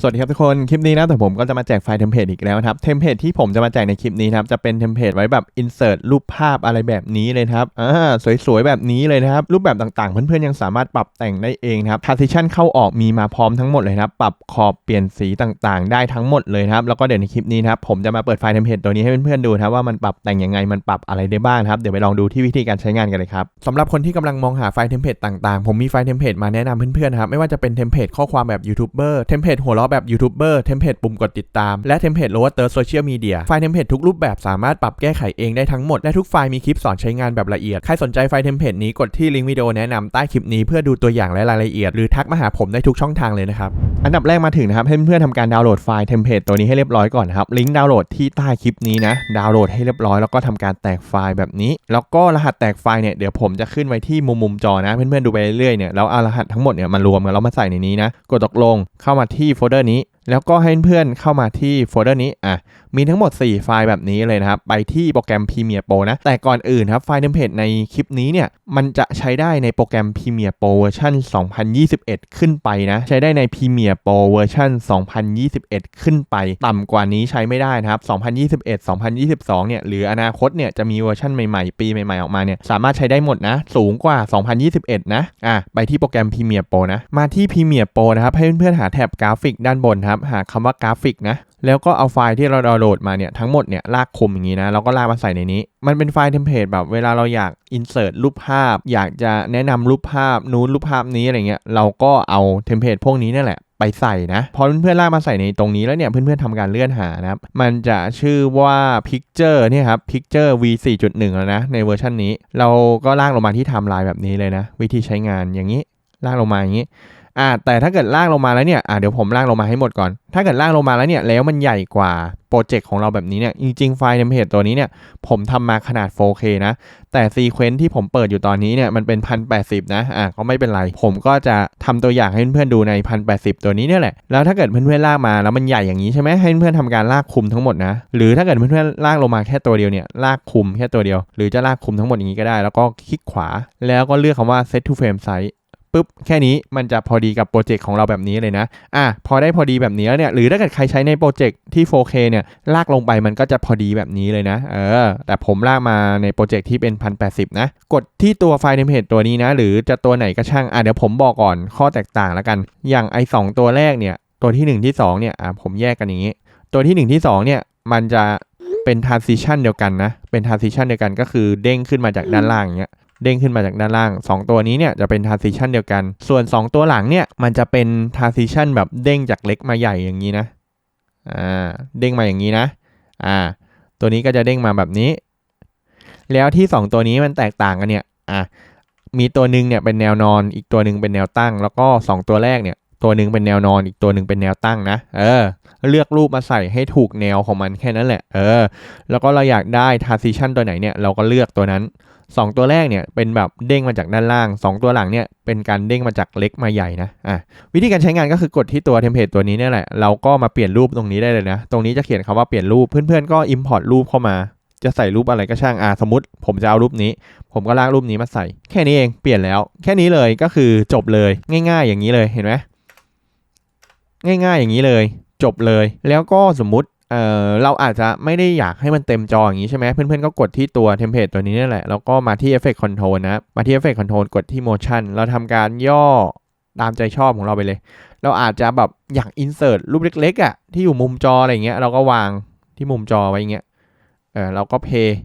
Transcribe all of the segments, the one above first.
สวัสดีครับทุกคน คลิปนี้นะแต่ผมก็จะมาแจกไฟล์เทมเพลตอีกแล้วครับ เทมเพลตที่ผมจะมาแจกในคลิปนี้ครับ จะเป็นเทมเพลตไว้แบบ insert รูปภาพอะไรแบบนี้เลยครับ อ่า สวยๆ แบบนี้เลยนะครับ รูปแบบต่างๆ เพื่อนๆ ยังสามารถปรับแต่งได้เองครับ transition เข้าออกมีมาพร้อมทั้งหมดเลยครับ ปรับขอบเปลี่ยนสีต่างๆ ได้ทั้งหมดเลยครับ แล้วก็เดี๋ยวในคลิปนี้ครับผมจะมาเปิดไฟล์เทมเพลตตัวนี้ให้เพื่อนๆ ดูนะครับว่ามันปรับแต่งยังไง มันปรับอะไรได้บ้างครับ เดี๋ยวไปลองดูที่วิธีการใช้งานกันเลยครับสำหรับคนที่กำลังมองหาไฟล์เทมเพลตต่างๆ ผมมีไฟล์เทมเพลตมาแนะนำเพื่อนๆครับไม่ว่าจะเป็นเทมเพลตข้อความแบบยูทูบเบอร์เทมเพลตหัวเราแบบยูทูบเบอร์เทมเพลตปุ่มกดติดตาม และเทมเพลตโลว์เตอร์โซเชียลมีเดียไฟล์เทมเพลตทุกรูปแบบสามารถปรับแก้ไขเองได้ทั้งหมด และทุกไฟล์มีคลิปสอนใช้งานแบบละเอียด ใครสนใจไฟล์เทมเพลตนี้กดที่ลิงก์วิดีโอแนะนำใต้คลิปนี้เพื่อดูตัวอย่างและรายละเอียด หรือทักมาหาผมได้ทุกช่องทางเลยนะครับ อันดับแรกมาถึงนะครับให้เพื่อนๆทำการดาวน์โหลดไฟล์เทมเพลตตัวนี้ให้เรียบร้อยก่อนนะครับลิงก์ดาวน์โหลดที่ใต้คลิปนี้นะดาวน์โหลดให้เรียบร้อยแล้วก็ทำการแตกไฟล์แบบนี้ แล้วก็รหัสแตกไฟล์เนี่ยเดี๋ยวผมจะขึ้นไว้ที่มุมมุมจอนะเพื่อนๆดูไปเรื่อยๆเนี่ยแล้วเอารหัสทั้งหมดเนี่ยมารวมกันแล้วมาใส่ในนี้นะกดตกลงเข้ามาที่โฟลเดร์นี้ แล้วก็ให้เพื่อนเข้ามาที่โฟลเดอร์นี้อะมีทั้งหมด 4 ไฟล์แบบนี้เลยนะครับ ไปที่โปรแกรม Premiere Pro นะ แต่ก่อนอื่นครับ ไฟล์เทมเพลตในคลิปนี้เนี่ย มันจะใช้ได้ในโปรแกรม Premiere Pro เวอร์ชัน2021 ขึ้นไปนะ ใช้ได้ใน Premiere Pro เวอร์ชัน2021 ขึ้นไป ต่ำกว่านี้ใช้ไม่ได้นะครับ 2021 2022 เนี่ย หรืออนาคตเนี่ยจะมีเวอร์ชันใหม่ๆ ปีใหม่ๆ ออกมาเนี่ย สามารถใช้ได้หมดนะ สูงกว่า 2021 นะ อะ ไปที่โปรแกรม Premiere Pro นะ มาที่ Premiere Pro นะครับ ให้เพื่อนๆ หาแถบกราฟิกด้านบนครับหาคำว่ากราฟิกนะแล้วก็เอาไฟล์ที่เราดาวน์โหลดมาเนี่ยทั้งหมดเนี่ยลากคมอย่างนี้นะแล้วก็ลากมาใส่ในนี้ มันเป็นไฟล์เทมเพลตแบบเวลาเราอยาก insert รูปภาพ อยากจะแนะนำรูปภาพนู้นรูปภาพนี้อะไรเงี้ยเราก็เอาเทมเพลตพวกนี้นี่แหละไปใส่นะพอเพื่อนๆลากมาใส่ในตรงนี้แล้วเนี่ยเพื่อนๆทำการเลื่อนหานะครับมันจะชื่อว่า Picture เนี่ยครับ Picture V 4.1 แล้วนะในเวอร์ชันนี้ เราก็ลากลงมาที่ไทม์ไลน์แบบนี้เลยนะ วิธีใช้งานอย่างนี้ลากลงมาอย่างนี้ อ่าแต่ถ้าเกิดลากลงมาแล้วเนี่ยอ่าเดี๋ยวผมลากลงมาให้หมดก่อน ถ้าเกิดลากลงมาแล้วเนี่ยแล้วมันใหญ่กว่าโปรเจกต์ของเราแบบนี้เนี่ยจริงๆไฟล์เทมเพลตตัวนี้เนี่ยผมทำมาขนาด 4K นะ แต่ซีเควนซ์ที่ผมเปิดอยู่ตอนนี้เนี่ยมันเป็น 1080 นะอะก็ไม่เป็นไร ผมก็จะทำตัวอย่างให้เพื่อนๆดูใน 1080 ตัวนี้เนี่ยแหละ แล้วถ้าเกิดเพื่อนๆลากมาแล้วมันใหญ่อย่างนี้ใช่ไหมให้เพื่อนๆทำการลากคุมทั้งหมดนะหรือถ้าเกิดเพื่อนๆลากลงมาแค่ตัวเดียวเนี่ยลากคุมแค่ตัวเดียว หรือจะลากคุมทั้งหมดอย่างนี้ก็ได้ แล้วก็คลิกขวา แล้วก็เลือกคำว่า set to frame size ปุ๊บแค่นี้มันจะพอดีกับโปรเจกต์ของเราแบบนี้เลยนะอะพอได้พอดีแบบนี้แล้วเนี่ยหรือถ้าเกิดใครใช้ในโปรเจกต์ที่ 4K เนี่ยลากลงไปมันก็จะพอดีแบบนี้เลยนะเออแต่ผมลากมาในโปรเจกต์ที่เป็น 1080 นะ กดที่ตัวไฟล์เทมเพลตตัวนี้นะ หรือจะตัวไหนก็ช่างอะเดี๋ยวผมบอกก่อนข้อแตกต่างแล้วกัน อย่างไอสองตัวแรกเนี่ยตัวที่ 1 ที่ 2 เนี่ยอะผมแยกกันอย่างนี้ ตัวที่ 1 ที่ 2 เนี่ยมันจะเป็น transition เดียวกันนะ เป็น transition เดียวกันก็คือเด้งขึ้นมาจากด้านล่างอย่างเงี้ย เด้งขึ้นมาจากด้านล่าง 2 ตัวนี้เนี่ยจะเป็น transition เดียวกัน ส่วน 2 ตัวหลังเนี่ยมันจะเป็น transition แบบเด้งจากเล็กมาใหญ่อย่างนี้นะอ่าเด้งมาอย่างนี้นะอ่าตัวนี้ก็จะเด้งมาแบบนี้ แล้วที่ 2 ตัวนี้มันแตกต่างกันเนี่ยอะมีตัวหนึ่งเนี่ยเป็นแนวนอนอีกตัวหนึ่งเป็นแนวตั้ง แล้วก็ 2 ตัวแรกเนี่ย ตัวหนึ่งเป็นแนวนอนอีกตัวหนึ่งเป็นแนวตั้งนะ เออ เลือกรูปมาใส่ให้ถูกแนวของมันแค่นั้นแหละ เออ แล้วก็เราอยากได้ transition ตัวไหนเนี่ยเราก็เลือกตัวนั้นสองตัวแรกเนี่ยเป็นแบบเด้งมาจากด้านล่าง 2 ตัวหลังเนี่ยเป็นการเด้งมาจากเล็กมาใหญ่นะอะวิธีการใช้งานก็คือกดที่ตัวเทมเพลตตัวนี้เนี่ยแหละเราก็มาเปลี่ยนรูปตรงนี้ได้เลยนะ ตรงนี้จะเขียนคำว่าเปลี่ยนรูปเพื่อนๆก็ import รูปเข้ามาจะใส่รูปอะไรก็ช่างอะสมมติ ผมจะเอารูปนี้ ผมก็ลากรูปนี้มาใส่ แค่นี้เองเปลี่ยนแล้ว แค่นี้เลยก็คือจบเลยง่าย ๆ อย่างนี้เลยเห็นไหม ง่าย ๆ อย่างนี้เลย จบเลย แล้วก็สมมุติเออเราอาจจะไม่ได้อยากให้มันเต็มจออย่างนี้ใช่ไหมเพื่อนๆก็กดที่ตัวเทมเพลตตัวนี้นี่แหละ แล้วก็มาที่ Effect Control นะ มาที่ Effect Control กดที่ Motion เราทำการย่อตามใจชอบของเราไปเลย เราอาจจะแบบอยาก insert รูปเล็กๆอะที่อยู่มุมจออะไรเงี้ยเราก็วางที่มุมจอไว้อย่างเงี้ยเออเราก็เพย์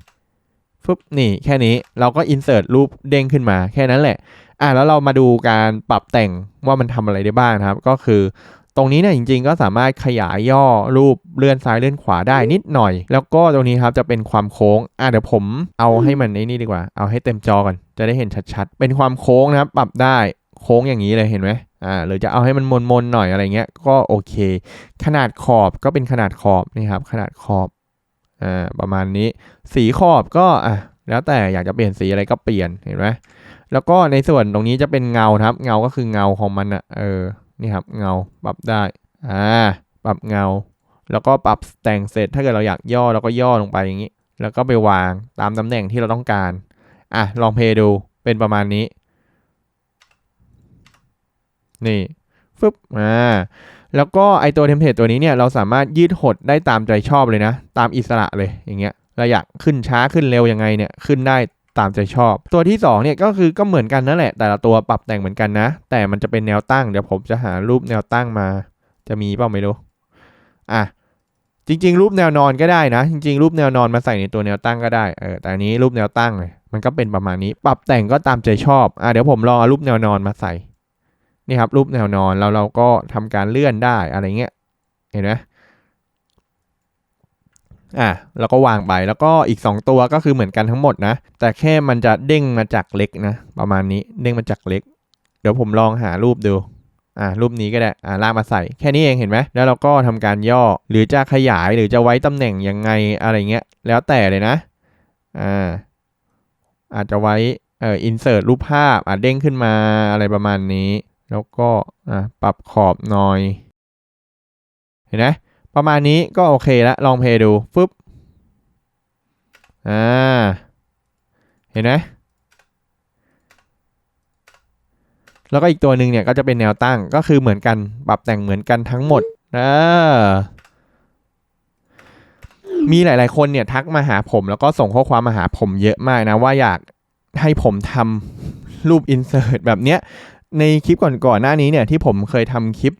ฟึบนี่แค่นี้เราก็ insert รูปเด้งขึ้นมาแค่นั้นแหละอะแล้วเรามาดูการปรับแต่งว่ามันทำอะไรได้บ้างนะครับ ก็คือ ตรงนี้เนี่ยจริงๆ ก็สามารถขยายย่อรูปเลื่อนซ้ายเลื่อนขวาได้นิดหน่อย แล้วก็ตรงนี้ครับจะเป็นความโค้งอะเดี๋ยวผมเอาให้มันไอ้นี่ดีกว่า เอาให้เต็มจอก่อนจะได้เห็นชัดๆ เป็นความโค้งนะครับปรับได้โค้งอย่างนี้เลยเห็นไหมอ่าหรือจะเอาให้มันมนๆหน่อยอะไรเงี้ยก็โอเค ขนาดขอบก็เป็นขนาดขอบนี่ครับขนาดขอบอ่าประมาณนี้ สีขอบก็อะแล้วแต่อยากจะเปลี่ยนสีอะไรก็เปลี่ยนเห็นไหมแล้วก็ในส่วนตรงนี้จะเป็นเงาครับ เงาก็คือเงาของมันอะเออ นี่ครับเงาปรับได้อ่าปรับเงา แล้วก็ปรับแต่งเสร็จถ้าเกิดเราอยากย่อเราก็ย่อลงไปอย่างนี้ แล้วก็ไปวางตามตำแหน่งที่เราต้องการอะลองเพย์ดูเป็นประมาณนี้ นี่ฟึบอ่าแล้วก็ไอตัวเทมเพลตตัวนี้เนี่ยเราสามารถยืดหดได้ตามใจชอบเลยนะ ตามอิสระเลยอย่างเงี้ยเราอยากขึ้นช้าขึ้นเร็วยังไงเนี่ยขึ้นได้ ตามใจชอบ ตัวที่สองเนี่ยก็คือก็เหมือนกันนั่นแหละ แต่ละตัวปรับแต่งเหมือนกันนะ แต่มันจะเป็นแนวตั้งเดี๋ยวผมจะหารูปแนวตั้งมา จะมีเปล่าไม่รู้อะจริง ๆ รูปแนวนอนก็ได้นะ จริง ๆ รูปแนวนอนมาใส่ในตัวแนวตั้งก็ได้เออแต่อันนี้รูปแนวตั้งเลยมันก็เป็นประมาณนี้ ปรับแต่งก็ตามใจชอบอะเดี๋ยวผมลองเอารูปแนวนอนมาใส่นี่ครับรูปแนวนอนแล้วเราก็ทำการเลื่อนได้อะไรเงี้ยเห็นไหม อะแล้วก็วางไปแล้วก็อีก 2 ตัวก็คือเหมือนกันทั้งหมดนะ แต่แค่มันจะเด้งมาจากเล็กนะประมาณนี้เด้งมาจากเล็ก เดี๋ยวผมลองหารูปดูอะรูปนี้ก็ได้อะลากมาใส่แค่นี้เองเห็นไหมแล้วเราก็ทำการย่อหรือจะขยายหรือจะไว้ตำแหน่งยังไงอะไรเงี้ยแล้วแต่เลยนะอ่าอาจจะไว้เอ่ออินเสิร์ตรูปภาพอะเด้งขึ้นมาอะไรประมาณนี้ แล้วก็อะปรับขอบหน่อย เห็นไหม ประมาณนี้ก็โอเคแล้วลองเพย์ดูฟึบอ่า เห็นไหมแล้วก็อีกตัวหนึ่งเนี่ยก็จะเป็นแนวตั้งก็คือเหมือนกันปรับแต่งเหมือนกันทั้งหมดอ่ามีหลาย ๆ คนเนี่ยทักมาหาผมแล้วก็ส่งข้อความมาหาผมเยอะมากนะว่าอยากให้ผมทำรูปอินเสิร์ตแบบเนี้ยในคลิปก่อนๆหน้านี้เนี่ยที่ผมเคยทำคลิป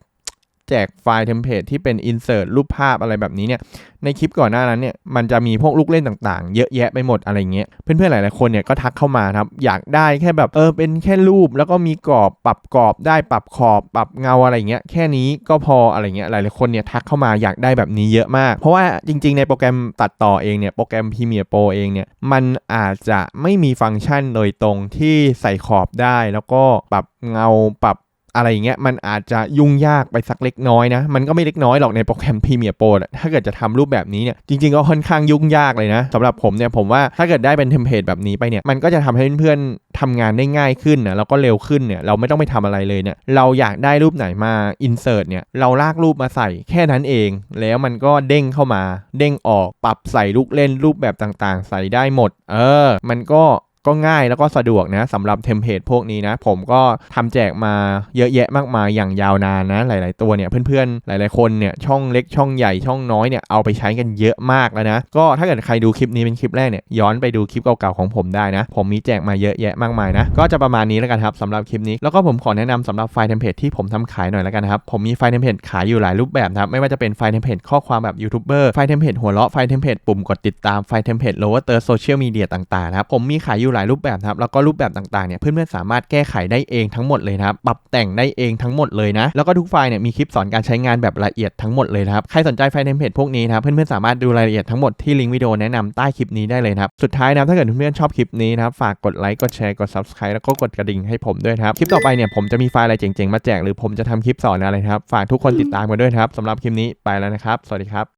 จกไฟล์เทมเพลตที่เป็น insert รูปภาพอะไรแบบนี้เนี่ย ในคลิปก่อนหน้านั้นเนี่ยมันจะมีพวกลูกเล่นต่างๆ เยอะแยะไปหมดอะไรเงี้ย เพื่อนๆหลายๆคนเนี่ยก็ทักเข้ามาครับ อยากได้แค่แบบเออเป็นแค่รูปแล้วก็มีกรอบปรับกรอบได้ปรับขอบปรับเงาอะไรเงี้ยแค่นี้ก็พออะไรเงี้ยหลายๆคนเนี่ยทักเข้ามาอยากได้แบบนี้เยอะมาก เพราะว่าจริง ๆ ในโปรแกรมตัดต่อเองเนี่ยโปรแกรม Premiere Pro เองเนี่ยมันอาจจะไม่มีฟังก์ชันโดยตรงที่ใส่ขอบได้แล้วก็ปรับเงาปรับ อะไรอย่างเงี้ยมันอาจจะยุ่งยากไปสักเล็กน้อยนะ มันก็ไม่เล็กน้อยหรอกในโปรแกรม Premiere Pro ถ้าเกิดจะทำรูปแบบนี้เนี่ยจริงๆก็ค่อนข้างยุ่งยากเลยนะสำหรับผมเนี่ยผมว่าถ้าเกิดได้เป็นเทมเพลตแบบนี้ไปเนี่ยมันก็จะทำให้เพื่อนๆทำงานได้ง่ายขึ้นนะแล้วก็เร็วขึ้นเนี่ยเราไม่ต้องไปทำอะไรเลยเนี่ยเราอยากได้รูปไหนมา insert เนี่ยเราลากรูปมาใส่แค่นั้นเอง แล้วมันก็เด้งเข้ามา เด้งออกปรับใส่ลูกเล่นรูปแบบต่างๆ ใส่ได้หมด เออ มันก็ ก็ง่ายแล้วก็สะดวกนะสำหรับเทมเพลตพวกนี้นะ ผมก็ทำแจกมาเยอะแยะมากมายอย่างยาวนานนะ หลาย ๆ ตัวเนี่ยเพื่อนๆ หลาย ๆ คนเนี่ยช่องเล็กช่องใหญ่ช่องน้อยเนี่ยเอาไปใช้กันเยอะมากแล้วนะ ก็ถ้าเกิดใครดูคลิปนี้เป็นคลิปแรกเนี่ยย้อนไปดูคลิปเก่าๆของผมได้นะ ผมมีแจกมาเยอะแยะมากมายนะ ก็จะประมาณนี้แล้วกันครับสำหรับคลิปนี้แล้วก็ผมขอแนะนำสำหรับไฟล์เทมเพลตที่ผมทำขายหน่อยแล้วกันครับผมมีไฟล์เทมเพลตขายอยู่หลายรูปแบบครับไม่ว่าจะเป็นไฟล์เทมเพลตข้อความแบบยูทูบเบอร์ไฟล์เทมเพลตหัวเราะไฟล์เทมเพลตปุ่มกดติดตามไฟล์เทมเพลตโลเวอร์เตอร์โซเชียลมีเดียต่างๆนะครับผมมีขายอยู่หลายรูปแบบนะครับแล้วก็รูปแบบต่างๆเนี่ยเพื่อนๆสามารถแก้ไขได้เองทั้งหมดเลยนะครับปรับแต่งได้เองทั้งหมดเลยนะแล้วก็ทุกไฟล์เนี่ยมีคลิปสอนการใช้งานแบบละเอียดทั้งหมดเลยนะครับใครสนใจไฟล์เทมเพลตพวกนี้นะครับเพื่อนๆสามารถดูรายละเอียดทั้งหมดที่ลิงก์วิดีโอแนะนำใต้คลิปนี้ได้เลยนะครับสุดท้ายนะถ้าเกิดเพื่อนๆชอบคลิปนี้นะครับฝากกดไลค์กดแชร์กด subscribe แล้วก็กดกระดิ่งให้ผมด้วยครับคลิปต่อไปเนี่ยผมจะมีไฟล์อะไรเจ๋งๆมาแจกหรือผมจะทำคลิปสอนอะไรนะครับฝากทุกคนติดตามกันด้วยครับสำหรับคลิปนี้ไปแล้วนะครับ สวัสดีครับ